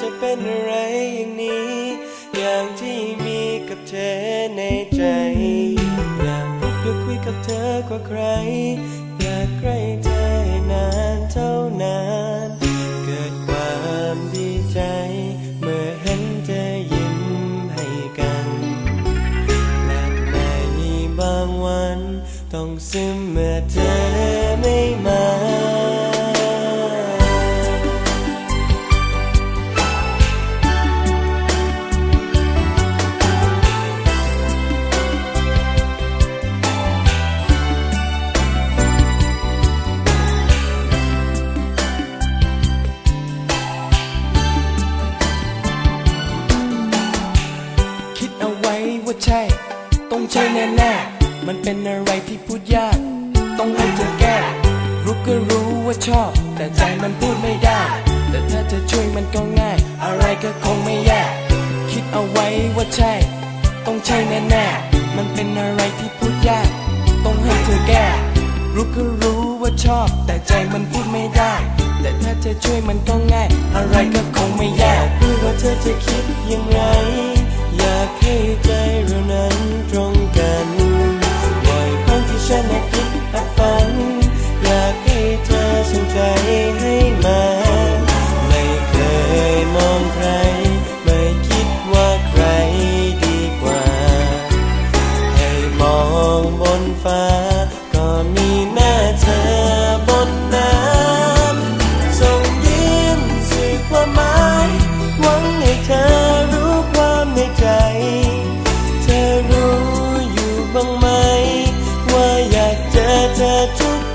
จะเป็นอะไรอย่างนี้ อย่างที่มีกับเธอในใจ อยากพูดอยากคุยกับเธอกว่าใคร อยากใกล้เธอให้นานเท่านาน เกิดความดีใจ เมื่อเห็นเธอยิ้มให้กันและในบางวัน ต้องซึมเมื่อเธอไม่มา ใช่ ต้องใช่แน่ๆมันเป็นอะไรที่พูดยาก ต้องให้เธอแก้รู้ก็รู้ว่าชอบ แต่ใจมันพูดไม่ได้ แต่ถ้าจะช่วยมันก็ง่าย อะไรก็คงไม่ยากคิดเอาไว้ว่าใช่ ต้องใช่แน่ๆมันเป็นอะไรที่พูดยาก ต้องให้เธอแก้รู้ก็รู้ว่าชอบ แต่ใจมันพูดไม่ได้ แต่ถ้าจะช่วยมันก็ง่าย อะไรก็คงไม่ยากพูดว่าเธอจะ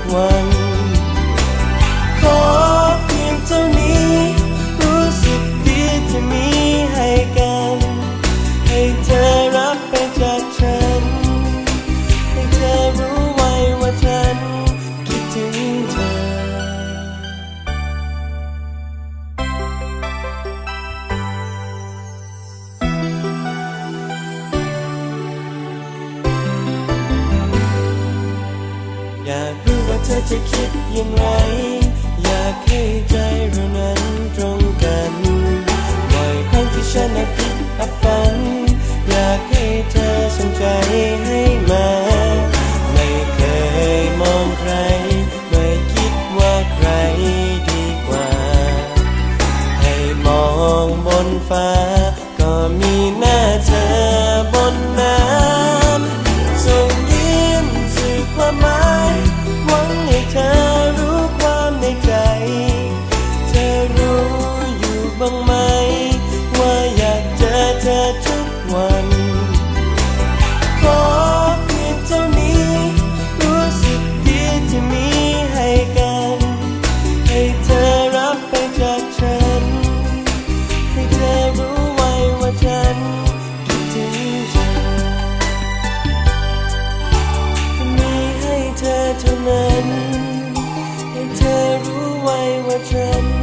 ทุ จะคิดอย่างไรอยากให้ใจเรานั้นตรงกันบ่อยครั้งที่ฉันอบคิดอบฝัน อยากให้เธอสนใจให้ 我真。